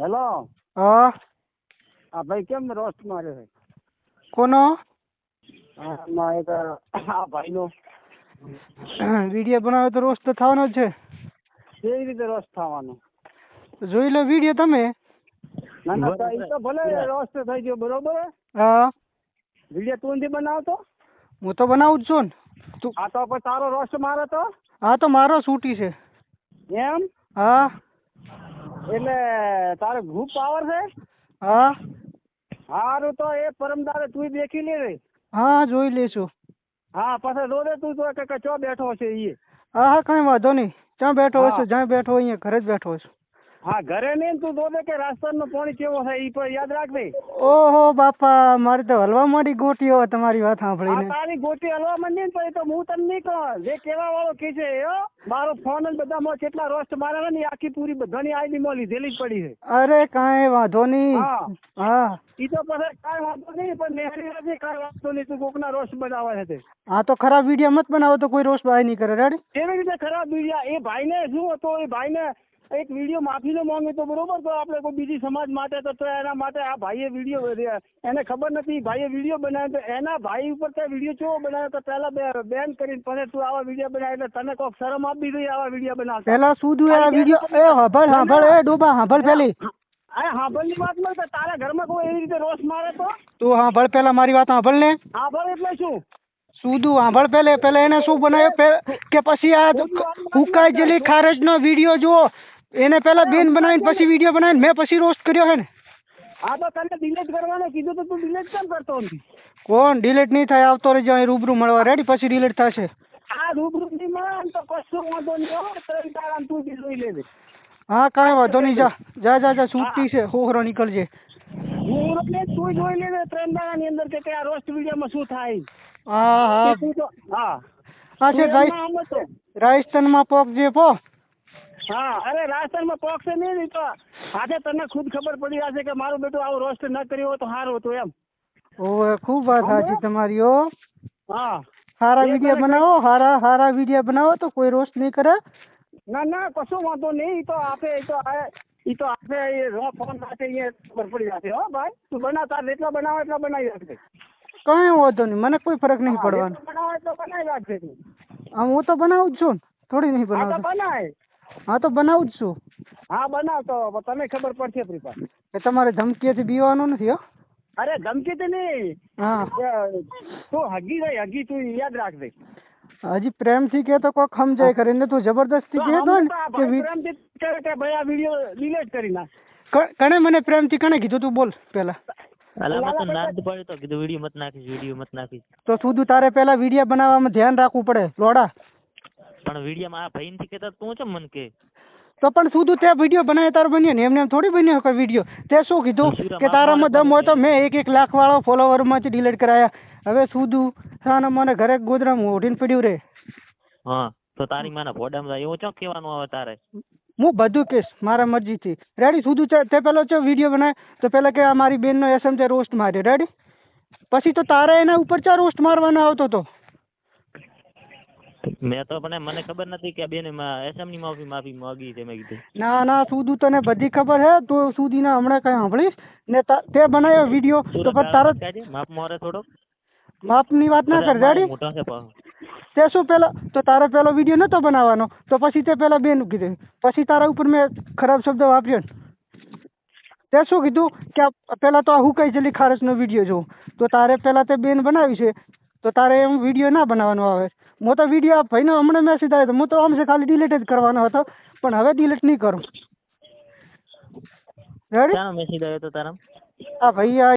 Hello? હા. આ ભાઈ કેમ રોસ્ટ મારે છે? કોનો? આ આમાં એક આ ભાઈનો. વીડિયો બનાવે તો રોસ્ટ તો થવાનો જ છે. કેવી રીતે રોસ્ટ થવાનો? જોઈ લો વીડિયો તમે. ના ના તો તો ભલે રોસ્ટ થઈ ગયો બરોબર? હા. વીડિયો તું નથી બનાવતો? હું તો બનાવું જ છું ને. તું આ તો તારો રોસ્ટ મારે તો? હા તો મારો છૂટી છે. એમ? હા. એટલે તારે ગ્રુપ પાવર છે? હા. હારું તો એ પરમદારે તું દેખી લે રે હા જોઈ લેશું હા પાછા રોડે તું તો કે ચો બેઠો છે ઈ. હા હા કઈ વાંધો નહીં. જ્યાં બેઠો. હશે જ્યાં બેઠો હોય અહીંયા ઘરે જ બેઠો છું હા ઘરે ને તું જોજે કે રાસ્તાનો પાણી કેવો છે ઈ પર યાદ રાખજે. ઓહો બાપા મારે તો હલવા માંડી ગોટીઓ તમારી વાત સાંભળીને. તારી ગોટી હલવા માંડી ને પછી તો હું તને નહીં કહું. જે કેવા વાળો કે છે હો મારો ફોન જ બધામાં કેટલા રોસ્ટ મારે ને આખી પૂરી બધાની આઈડી માં લીધેલી જ પડી છે. અરે કાંઈ વાંધો નહીં. હા. ઈ તો પછી કાંઈ વાંધો નહીં પણ નેહરી નથી કાંઈ વાંધો નહીં તું કોકના રોસ્ટ બનાવે છે હા તો ખરાબ વીડિયો મત બનાવો તો કોઈ રોસ્ટ બાય નહીં કરે રેડી કેવી રીતે ખરાબ વીડિયો? એ ભાઈને શું હતો? એ ભાઈને એક વીડિયો માફીનો માંગે તો બરોબર તો આપણે કોઈ બીજી સમાજ માટે તો એના માટે આ ભાઈએ વીડિયો એને ખબર નથી ભાઈએ વીડિયો બનાવ્યો તો એના ભાઈ ઉપર તે વીડિયો કેવો બનાવ્યો તો પહેલા બેન કરીને પછી તું આવા વીડિયો બનાવે એટલે તને કોક શરમ આપી જોઈએ આવા વીડિયો બનાવતા પહેલા શું આ વીડિયો? એ હાંભળ હાંભળ એ ડોબા હાંભળ પેલી. હાંભળની વાતમાં કે તારા ઘરમાં કોઈ એવી રીતે રોષ મારે તો? તું હાંભળ પેલા મારી વાત હાંભળ ને. હાંભળ એટલે શું? સુધું હાંભળ પેલે પેલા એને શું બનાવ્યું? કે પછી આ હુકાઈ જેલી ખારજ નો વીડિયો જુઓ. એને પેલા બેન બનાવીને પછી વીડિયો બનાવીને મેં પછી રોસ્ટ કર્યો હે ને. આ તો તને ડિલીટ કરવાનું કીધું તો તું ડિલીટ કેમ કરતો કોણ? ડિલીટ નહીં થાય આવતો રહેજો અહીં રૂબરૂ મળવા. રેડી પછી ડિલીટ થશે. આ રૂબરૂ નહીં મળે તો કશું વાંધો નહીં હો. ત્રણ તારા તું બી જોઈ લેજે. હા કાંઈ વાંધો નહીં જા. જા જા જા છૂટતી છે. હોહરો નીકળજે. હું એટલે તું જોઈ લેજે ત્રણ તારાની અંદર કે કયા રોસ્ટ વિડીયોમાં શું થાય. હા હા. હા. હા છે તું માં પગ રાજસ્થાનમાં પોક જે પો. હા. અરે રાજસ્થાનમાં પોક્ષે નહીં નહીં તો આજે તને ખુદ ખબર પડી જશે કે મારું બેટું આવું રોસ્ટ ન કર્યું હોય તો સારું હતું એમ. ઓવે ખૂબ વાત સાચી તમારી ઓ હા. સારા એ વીડિયો બનાવો સારા સારા વીડિયો બનાવો તો કોઈ રોસ્ટ નહીં કરે. ના ના કશો વાંધો નહીં. તો આપે તો ઈ તો આપે એ રો ફોન માટે અહીંયા ખબર પડી જશે. હો ભાઈ તું બના તાર જેટલા બનાવો એટલા બનાવી રાખજે. કઈ વાંધો નહીં મને કોઈ ફરક નહીં પડવાનો. બનાવો એટલો બનાવી રાખજે તું. હું તો બનાવું જ છું થોડી નહીં બનાવતો. બનાય. હા તો બનાવું જ છું. હા બનાવ તો. તમે ખબર પડશે પ્રિપા એ તમારે ધમકીઓથી બીવાનું નથી હો. અરે ધમકી તો નહીં. હા. તું હગી રહી હગી તું યાદ રાખજે. હજી પ્રેમથી કે તો કોક સમજાય કરે ને તું જબરદસ્તી તો ને તો કે પ્રેમથી કહે કે ભાઈ આ વીડિયો ડિલીટ કરી ના કણે મને પ્રેમથી કણે કીધું તું બોલ પેલા તો લાલા ના જ પાડ્યું તો કીધું વીડિયો મત નાખીશ વીડિયો મત નાખીશ. તો સુધી તારે પેલા વીડિયો બનાવવામાં ધ્યાન રાખવું પડે લોડા. પણ વિડીયોમાં આ ભાઈ નથી કહેતા તું ચમ મન કે તો પણ શું તે વીડિયો બનાવે તારો બન્યો ને એમને એમ થોડી બન્યો કોઈ વીડિયો. તે શું કીધું? કે તારામાં દમ હોય તો મેં એક એક લાખ વાળો ફોલોવરમાંથી ડિલીટ કરાયા. હવે સુધું સાના મને ઘરે ગોદરામાં ઓઢીને પડ્યું રે. હા તો તારી માના ભોડામાં એવું ચમ કહેવાનું આવે તારે? હું બધું કહીશ મારા મરજીથી. રેડી સુધું ચા- તે પેલો ચો વીડિયો બનાવે તો પેલા કે આ મારી બેનનો એસએમ તે રોસ્ટ માર્યો રેડી પછી તો તારે એના ઉપર ચા રોસ્ટ મારવાનો આવતો તો. મેં તો પણ મને ખબર નથી કે બેને એસએમ માફી માફી માંગી છે મેં કીધું. ના ના સુધુ તને બધી ખબર હે? તો સુધીના હમણાં કઈ સાંભળીશ? ને તા- બનાવ્યો વીડિયો તો પછી તારો માપ મોરે થોડોક. માપની વાત ના કર મોટા છે તે શું પેલા તો તારે પેલો વીડિયો નતો બનાવવાનો? તો પછી તે પેલા બેન કીધું. પછી તારા ઉપર મેં ખરાબ શબ્દ વાપર્યો તે શું કીધું? કે પેલા તો હું કઈ જલી ખારસનો વીડિયો જોઉં? તો તારે પેલા તે બેન બનાવી છે. તો તારે એમ વીડિયો ના બનાવવાનો આવે. હું તો વીડિયો ભાઈ ભાઈનો હમણાં મેસેજ આવ્યો તો હું તો આમ છે ખાલી ડિલીટ જ કરવાનો હતો પણ હવે ડિલીટ નહીં કરું. રેડી મેસેજ આવ્યો તો તારા આ ભાઈ